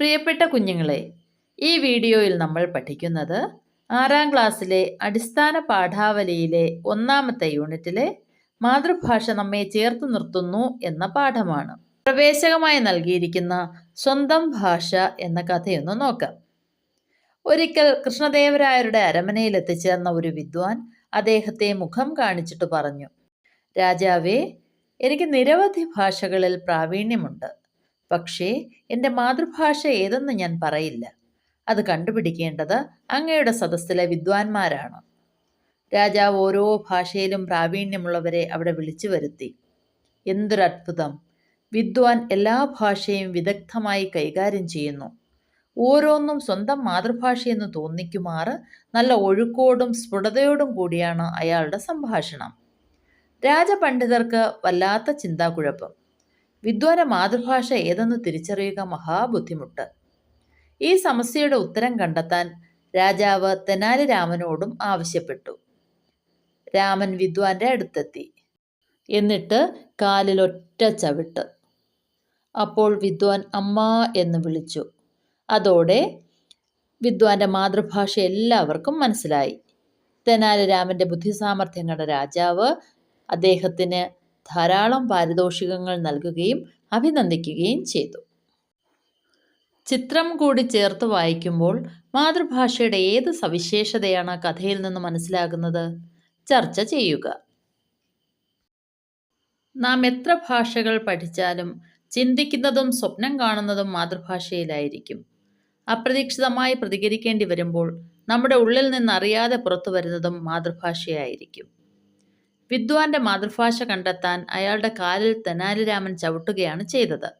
പ്രിയപ്പെട്ട കുഞ്ഞുങ്ങളെ ഈ വീഡിയോയിൽ നമ്മൾ പഠിക്കുന്നത് ആറാം ക്ലാസ്സിലെ അടിസ്ഥാന പാഠാവലിയിലെ ഒന്നാമത്തെ യൂണിറ്റിലെ മാതൃഭാഷ നമ്മെ ചേർത്ത് നിർത്തുന്നു എന്ന പാഠമാണ്. പ്രവേശകമായി നൽകിയിരിക്കുന്ന സ്വന്തം ഭാഷ എന്ന കഥയൊന്ന് നോക്കാം. ഒരിക്കൽ കൃഷ്ണദേവരായരുടെ അരമനയിൽ എത്തിച്ചേർന്ന ഒരു വിദ്വാൻ അദ്ദേഹത്തെ മുഖം കാണിച്ചിട്ട് പറഞ്ഞു രാജാവേ എനിക്ക് നിരവധി ഭാഷകളിൽ പ്രാവീണ്യമുണ്ട്. പക്ഷേ എന്റെ മാതൃഭാഷ ഏതെന്ന് ഞാൻ പറയില്ല. അത് കണ്ടുപിടിക്കേണ്ടത് അങ്ങയുടെ സദസ്സിലെ വിദ്വാൻമാരാണ്. രാജാവ് ഓരോ ഭാഷയിലും പ്രാവീണ്യമുള്ളവരെ അവിടെ വിളിച്ചു വരുത്തി. എന്തൊരത്ഭുതം വിദ്വാൻ എല്ലാ ഭാഷയും വിദഗ്ധമായി കൈകാര്യം ചെയ്യുന്നു. ഓരോന്നും സ്വന്തം മാതൃഭാഷയെന്ന് തോന്നിക്കുമാറ് നല്ല ഒഴുക്കോടും സ്ഫുടതയോടും കൂടിയാണ് അയാളുടെ സംഭാഷണം. രാജപണ്ഡിതർക്ക് വല്ലാത്ത ചിന്താക്കുഴപ്പം വിദ്വാന മാതൃഭാഷ ഏതെന്ന് തിരിച്ചറിയുക മഹാബുദ്ധിമുട്ട് ഈ സമസ്യയുടെ ഉത്തരം കണ്ടെത്താൻ രാജാവ് തെനാലി രാമനോടും ആവശ്യപ്പെട്ടു. രാമൻ വിദ്വാന്റെ അടുത്തെത്തി. എന്നിട്ട് കാലിൽ ഒറ്റ ചവിട്ട്. അപ്പോൾ വിദ്വാൻ അമ്മ എന്ന് വിളിച്ചു. അതോടെ വിദ്വാന്റെ മാതൃഭാഷ എല്ലാവർക്കും മനസ്സിലായി. തെനാലി രാമന്റെ ബുദ്ധിസാമർഥ്യം കണ്ട രാജാവ് അദ്ദേഹത്തിന് ധാരാളം പാരിതോഷികങ്ങൾ നൽകുകയും അഭിനന്ദിക്കുകയും ചെയ്തു. ചിത്രം കൂടി ചേർത്ത് വായിക്കുമ്പോൾ മാതൃഭാഷയുടെ ഏത് സവിശേഷതയാണ് കഥയിൽ നിന്ന് മനസ്സിലാകുന്നത്? ചർച്ച ചെയ്യുക. നാം എത്ര ഭാഷകൾ പഠിച്ചാലും ചിന്തിക്കുന്നതും സ്വപ്നം കാണുന്നതും മാതൃഭാഷയിലായിരിക്കും. അപ്രതീക്ഷിതമായി പ്രതികരിക്കേണ്ടി വരുമ്പോൾ നമ്മുടെ ഉള്ളിൽ നിന്ന് അറിയാതെ പുറത്തു വരുന്നതും മാതൃഭാഷയായിരിക്കും. വിദ്വാന്റെ മാതൃഭാഷ കണ്ടെത്താൻ അയാളുടെ കാലിൽ തെനാലിരാമൻ ചവിട്ടുകയാണ് ചെയ്തത്.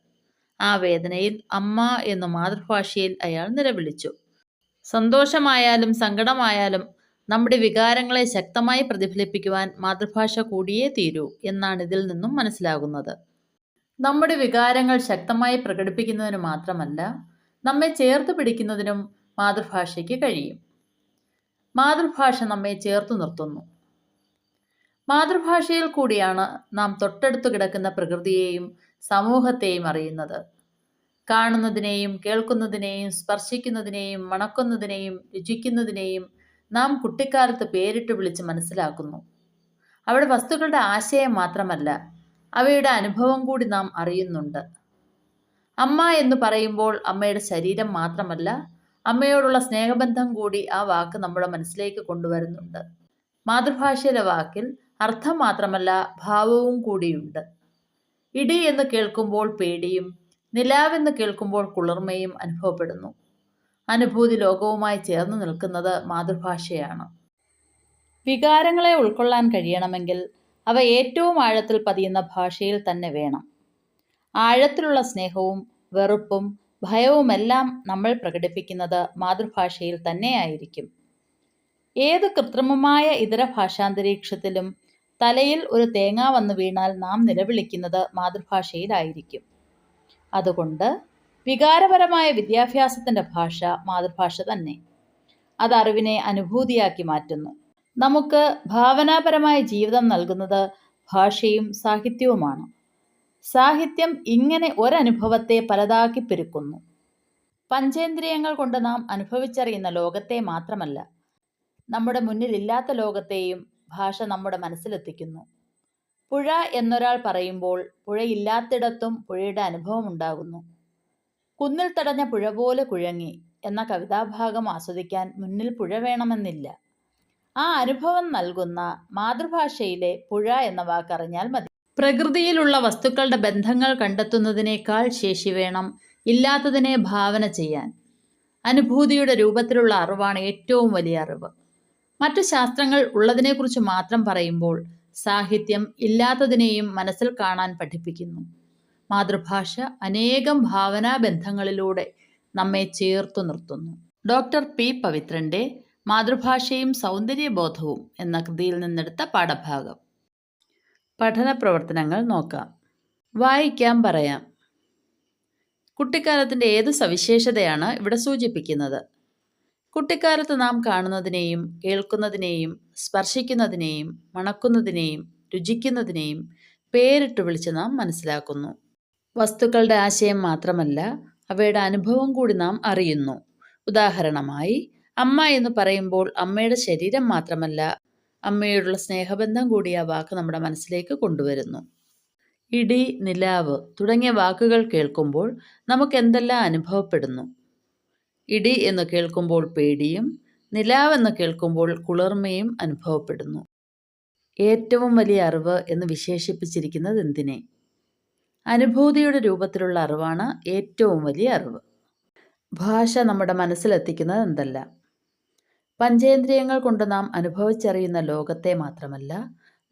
ആ വേദനയിൽ അമ്മ എന്ന മാതൃഭാഷയിൽ അയാൾ നിലവിളിച്ചു. സന്തോഷമായാലും സങ്കടമായാലും നമ്മുടെ വികാരങ്ങളെ ശക്തമായി പ്രതിഫലിപ്പിക്കുവാൻ മാതൃഭാഷ കൂടിയേ തീരൂ എന്നാണ് ഇതിൽ നിന്നും മനസ്സിലാകുന്നത്. നമ്മുടെ വികാരങ്ങൾ ശക്തമായി പ്രകടിപ്പിക്കുന്നതിന് മാത്രമല്ല നമ്മെ ചേർത്ത് പിടിക്കുന്നതിനും മാതൃഭാഷയ്ക്ക് കഴിയും. മാതൃഭാഷ നമ്മെ ചേർത്ത് നിർത്തുന്നു. മാതൃഭാഷയിൽ കൂടിയാണ് നാം തൊട്ടടുത്തു കിടക്കുന്ന പ്രകൃതിയെയും സമൂഹത്തെയും അറിയുന്നത്. കാണുന്നതിനെയും കേൾക്കുന്നതിനെയും സ്പർശിക്കുന്നതിനെയും മണക്കുന്നതിനെയും രുചിക്കുന്നതിനെയും നാം കുട്ടിക്കാലത്ത് പേരിട്ട് വിളിച്ച് മനസ്സിലാക്കുന്നു. അവിടെ വസ്തുക്കളുടെ ആശയം മാത്രമല്ല അവയുടെ അനുഭവം കൂടി നാം അറിയുന്നുണ്ട്. അമ്മ എന്ന് പറയുമ്പോൾ അമ്മയുടെ ശരീരം മാത്രമല്ല അമ്മയോടുള്ള സ്നേഹബന്ധം കൂടി ആ വാക്ക് നമ്മുടെ മനസ്സിലേക്ക് കൊണ്ടുവരുന്നുണ്ട്. മാതൃഭാഷയിലെ വാക്കിൽ അർത്ഥം മാത്രമല്ല ഭാവവും കൂടിയുണ്ട്. ഇടി എന്ന് കേൾക്കുമ്പോൾ പേടിയും നിലാവെന്ന് കേൾക്കുമ്പോൾ കുളിർമയും അനുഭവപ്പെടുന്നു. അനുഭൂതി ലോകവുമായി ചേർന്ന് നിൽക്കുന്നത് മാതൃഭാഷയാണ്. വികാരങ്ങളെ ഉൾക്കൊള്ളാൻ കഴിയണമെങ്കിൽ അവ ഏറ്റവും ആഴത്തിൽ പതിയുന്ന ഭാഷയിൽ തന്നെ വേണം. ആഴത്തിലുള്ള സ്നേഹവും വെറുപ്പും ഭയവുമെല്ലാം നമ്മൾ പ്രകടിപ്പിക്കുന്നത് മാതൃഭാഷയിൽ തന്നെയായിരിക്കും. ഏത് കൃത്രിമമായ ഇതര ഭാഷാന്തരീക്ഷത്തിലും തലയിൽ ഒരു തേങ്ങ വന്നു വീണാൽ നാം നിലവിളിക്കുന്നത് മാതൃഭാഷയിലായിരിക്കും. അതുകൊണ്ട് വികാരപരമായ വിദ്യാഭ്യാസത്തിന്റെ ഭാഷ മാതൃഭാഷ തന്നെ. അത് അറിവിനെ അനുഭൂതിയാക്കി മാറ്റുന്നു. നമുക്ക് ഭാവനാപരമായ ജീവിതം നൽകുന്നത് ഭാഷയും സാഹിത്യവുമാണ്. സാഹിത്യം ഇങ്ങനെ ഒരനുഭവത്തെ പലതാക്കി പെരുക്കുന്നു. പഞ്ചേന്ദ്രിയങ്ങൾ കൊണ്ട് നാം അനുഭവിച്ചറിയുന്ന ലോകത്തെ മാത്രമല്ല നമ്മുടെ മുന്നിലില്ലാത്ത ലോകത്തെയും ഭാഷ നമ്മുടെ മനസ്സിലെത്തിക്കുന്നു. പുഴ എന്നൊരാൾ പറയുമ്പോൾ പുഴയില്ലാത്തിടത്തും പുഴയുടെ അനുഭവം ഉണ്ടാകുന്നു. കുന്നിൽ തടഞ്ഞ പുഴ പോലെ കുഴങ്ങി എന്ന കവിതാഭാഗം ആസ്വദിക്കാൻ മുന്നിൽ പുഴ വേണമെന്നില്ല. ആ അനുഭവം നൽകുന്ന മാതൃഭാഷയിലെ പുഴ എന്ന വാക്കറിഞ്ഞാൽ മതി. പ്രകൃതിയിലുള്ള വസ്തുക്കളുടെ ബന്ധങ്ങൾ കണ്ടെത്തുന്നതിനേക്കാൾ ശേഷി വേണം ഇല്ലാത്തതിനെ ഭാവന ചെയ്യാൻ. അനുഭൂതിയുടെ രൂപത്തിലുള്ള അറിവാണ് ഏറ്റവും വലിയ അറിവ്. മറ്റു ശാസ്ത്രങ്ങൾ ഉള്ളതിനെക്കുറിച്ച് മാത്രം പറയുമ്പോൾ സാഹിത്യം ഇല്ലാത്തതിനെയും മനസ്സിൽ കാണാൻ പഠിപ്പിക്കുന്നു. മാതൃഭാഷ അനേകം ഭാവനാ ബന്ധങ്ങളിലൂടെ നമ്മെ ചേർത്തു നിർത്തുന്നു. ഡോക്ടർ പി പവിത്രന്റെ മാതൃഭാഷയും സൗന്ദര്യബോധവും എന്ന കൃതിയിൽ നിന്നെടുത്ത പാഠഭാഗം. പഠന പ്രവർത്തനങ്ങൾ നോക്കാം. വായിക്കാൻ പറയാം. കുട്ടിക്കാലത്തിന്റെ ഏത് സവിശേഷതയാണ് ഇവിടെ സൂചിപ്പിക്കുന്നത്? കുട്ടിക്കാലത്ത് നാം കാണുന്നതിനെയും കേൾക്കുന്നതിനെയും സ്പർശിക്കുന്നതിനെയും മണക്കുന്നതിനെയും രുചിക്കുന്നതിനെയും പേരിട്ട് വിളിച്ച് നാം മനസ്സിലാക്കുന്നു. വസ്തുക്കളുടെ ആശയം മാത്രമല്ല അവയുടെ അനുഭവം കൂടി നാം അറിയുന്നു. ഉദാഹരണമായി അമ്മ എന്ന് പറയുമ്പോൾ അമ്മയുടെ ശരീരം മാത്രമല്ല അമ്മയോടുള്ള സ്നേഹബന്ധം കൂടി ആ വാക്ക് നമ്മുടെ മനസ്സിലേക്ക് കൊണ്ടുവരുന്നു. ഇടി നിലാവ് തുടങ്ങിയ വാക്കുകൾ കേൾക്കുമ്പോൾ നമുക്ക് എന്തെല്ലാം അനുഭവപ്പെടുന്നു? ഇടി എന്ന് കേൾക്കുമ്പോൾ പേടിയും നിലാവ് എന്ന് കേൾക്കുമ്പോൾ കുളിർമയും അനുഭവപ്പെടുന്നു. ഏറ്റവും വലിയ അറിവ് എന്ന് വിശേഷിപ്പിച്ചിരിക്കുന്നത് എന്തിനെ? അനുഭൂതിയുടെ രൂപത്തിലുള്ള അറിവാണ് ഏറ്റവും വലിയ അറിവ്. ഭാഷ നമ്മുടെ മനസ്സിലെത്തിക്കുന്നത് എന്തല്ല? പഞ്ചേന്ദ്രിയങ്ങൾ കൊണ്ട് നാം അനുഭവിച്ചറിയുന്ന ലോകത്തെ മാത്രമല്ല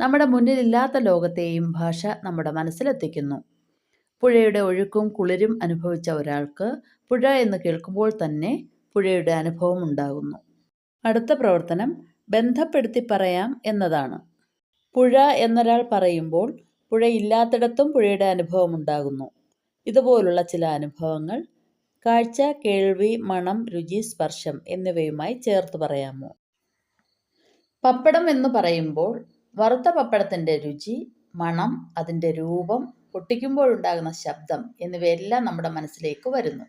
നമ്മുടെ മുന്നിലില്ലാത്ത ലോകത്തെയും ഭാഷ നമ്മുടെ മനസ്സിലെത്തിക്കുന്നു. പുഴയുടെ ഒഴുക്കും കുളിരും അനുഭവിച്ച ഒരാൾക്ക് പുഴ എന്ന് കേൾക്കുമ്പോൾ തന്നെ പുഴയുടെ അനുഭവം ഉണ്ടാകുന്നു. അടുത്ത പ്രവർത്തനം ബന്ധപ്പെടുത്തി പറയാം എന്നതാണ്. പുഴ എന്നൊരാൾ പറയുമ്പോൾ പുഴയില്ലാത്തിടത്തും പുഴയുടെ അനുഭവം ഉണ്ടാകുന്നു. ഇതുപോലുള്ള ചില അനുഭവങ്ങൾ കാഴ്ച കേൾവി മണം രുചി സ്പർശം എന്നിവയുമായി ചേർത്ത് പറയാമോ? പപ്പടം എന്ന് പറയുമ്പോൾ വറുത്ത പപ്പടത്തിന്റെ രുചി മണം അതിന്റെ രൂപം പൊട്ടിക്കുമ്പോഴുണ്ടാകുന്ന ശബ്ദം എന്നിവയെല്ലാം നമ്മുടെ മനസ്സിലേക്ക് വരുന്നു.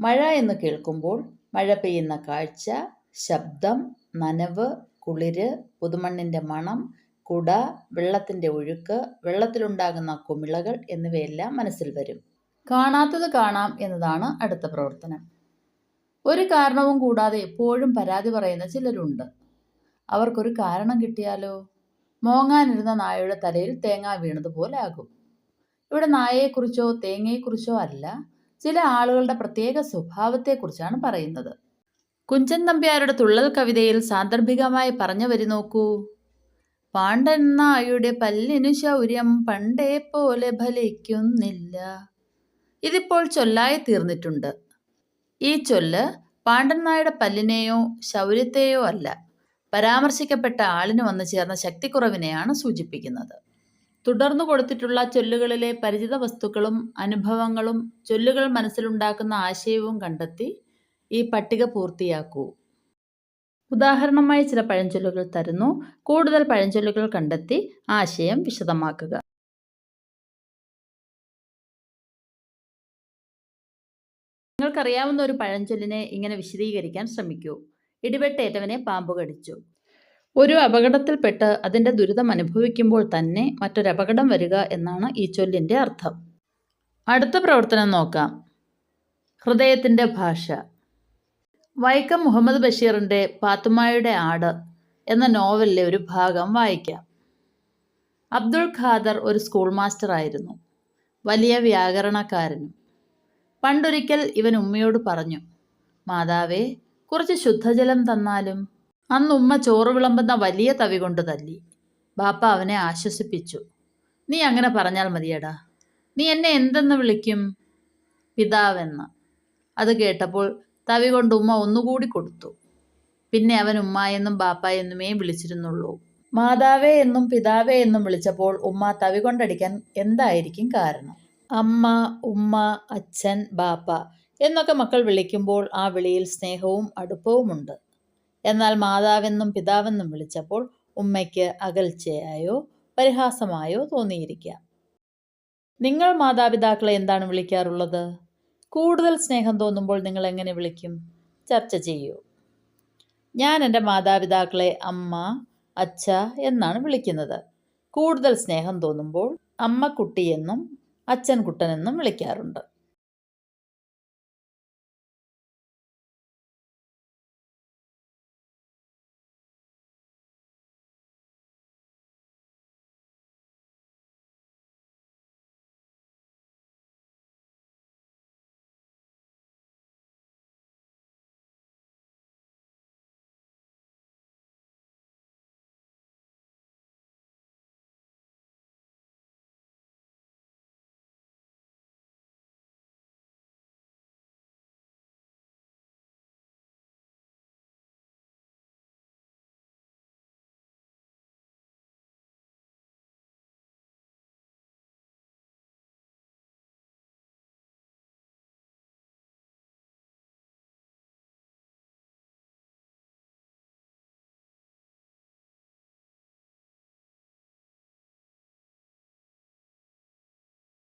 മഴ എന്ന് കേൾക്കുമ്പോൾ മഴ പെയ്യുന്ന കാഴ്ച ശബ്ദം നനവ് കുളിര് പുതുമണ്ണിന്റെ മണം കുട വെള്ളത്തിന്റെ ഒഴുക്ക് വെള്ളത്തിലുണ്ടാകുന്ന കുമിളകൾ എന്നിവയെല്ലാം മനസ്സിൽ വരും. കാണാത്തത് കാണാം എന്നതാണ് അടുത്ത പ്രവർത്തനം. ഒരു കാരണവും കൂടാതെ എപ്പോഴും പരാതി പറയുന്ന ചിലരുണ്ട്. അവർക്കൊരു കാരണം കിട്ടിയാലോ? മോങ്ങാനിരുന്ന നായയുടെ തലയിൽ തേങ്ങ വീണതുപോലെ ആകും. ഇവിടെ നായയെക്കുറിച്ചോ തേങ്ങയെക്കുറിച്ചോ അല്ല ചില ആളുകളുടെ പ്രത്യേക സ്വഭാവത്തെക്കുറിച്ചാണ് പറയുന്നത്. കുഞ്ചൻ നമ്പ്യാരുടെ തുള്ളൽ കവിതയിൽ സാന്ദർഭികമായി പറഞ്ഞു വരി നോക്കൂ. പാണ്ഡൻ നായുടെ പല്ലിനു ശൗര്യം പണ്ടേ പോലെ ഫലിക്കുന്നില്ല. ഇതിപ്പോൾ ചൊല്ലായി തീർന്നിട്ടുണ്ട്. ഈ ചൊല്ല് പാണ്ഡൻ നായുടെ പല്ലിനെയോ ശൗര്യത്തെയോ അല്ല പരാമർശിക്കപ്പെട്ട ആളിന് വന്നു ചേർന്ന ശക്തിക്കുറവിനെയാണ് സൂചിപ്പിക്കുന്നത്. തുടർന്നു കൊടുത്തിട്ടുള്ള ചൊല്ലുകളിലെ പരിചിത വസ്തുക്കളും അനുഭവങ്ങളും ചൊല്ലുകൾ മനസ്സിലുണ്ടാക്കുന്ന ആശയവും കണ്ടെത്തി ഈ പട്ടിക പൂർത്തിയാക്കൂ. ഉദാഹരണമായി ചില പഴഞ്ചൊല്ലുകൾ തരുന്നു. കൂടുതൽ പഴഞ്ചൊല്ലുകൾ കണ്ടെത്തി ആശയം വിശദമാക്കുക. നിങ്ങൾക്കറിയാവുന്ന ഒരു പഴഞ്ചൊല്ലിനെ ഇങ്ങനെ വിശദീകരിക്കാൻ ശ്രമിക്കൂ. ഇടിവെട്ടേറ്റവനെ പാമ്പ് കടിച്ചു. ഒരു അപകടത്തിൽപ്പെട്ട് അതിന്റെ ദുരിതം അനുഭവിക്കുമ്പോൾ തന്നെ മറ്റൊരപകടം വരിക എന്നാണ് ഈ ചൊല്ലിന്റെ അർത്ഥം. അടുത്ത പ്രവർത്തനം നോക്കാം. ഹൃദയത്തിന്റെ ഭാഷ. വൈക്കം മുഹമ്മദ് ബഷീറിന്റെ പാത്തുമായുടെ ആട് എന്ന നോവലിലെ ഒരു ഭാഗം വായിക്കാം. അബ്ദുൾ ഖാദർ ഒരു സ്കൂൾ മാസ്റ്റർ ആയിരുന്നു വലിയ വ്യാകരണക്കാരനും. പണ്ടൊരിക്കൽ ഇവൻ ഉമ്മയോട് പറഞ്ഞു മാതാവേ കുറച്ച് ശുദ്ധജലം തന്നാലും അന്ന് ഉമ്മ ചോറ് വിളമ്പുന്ന വലിയ തവി കൊണ്ട് തല്ലി. ബാപ്പ അവനെ ആശ്വസിപ്പിച്ചു. നീ അങ്ങനെ പറഞ്ഞാൽ മതിയടാ. നീ എന്നെ എന്തെന്ന് വിളിക്കും പിതാവെന്ന് അത് കേട്ടപ്പോൾ തവി കൊണ്ട് ഉമ്മ ഒന്നുകൂടി കൊടുത്തു. പിന്നെ അവൻ ഉമ്മ എന്നും ബാപ്പ എന്നുമേ വിളിച്ചിരുന്നുള്ളൂ. മാതാവേ എന്നും പിതാവേ എന്നും വിളിച്ചപ്പോൾ ഉമ്മ തവി കൊണ്ടടിക്കാൻ എന്തായിരിക്കും കാരണം അമ്മ ഉമ്മ അച്ഛൻ ബാപ്പ. എന്നൊക്കെ മക്കൾ വിളിക്കുമ്പോൾ ആ വിളിയിൽ സ്നേഹവും അടുപ്പവുമുണ്ട്. എന്നാൽ മാതാവെന്നും പിതാവെന്നും വിളിച്ചപ്പോൾ ഉമ്മയ്ക്ക് അകൽച്ചയായോ പരിഹാസമായോ തോന്നിയിരിക്കാം. നിങ്ങൾ മാതാപിതാക്കളെ എന്താണ് വിളിക്കാറുള്ളത്? കൂടുതൽ സ്നേഹം തോന്നുമ്പോൾ നിങ്ങൾ എങ്ങനെ വിളിക്കും? ചർച്ച ചെയ്യൂ. ഞാൻ എന്റെ മാതാപിതാക്കളെ അമ്മ അച്ഛ എന്നാണ് വിളിക്കുന്നത്. കൂടുതൽ സ്നേഹം തോന്നുമ്പോൾ അമ്മ കുട്ടിയെന്നും അച്ഛൻ കുട്ടനെന്നും വിളിക്കാറുണ്ട്.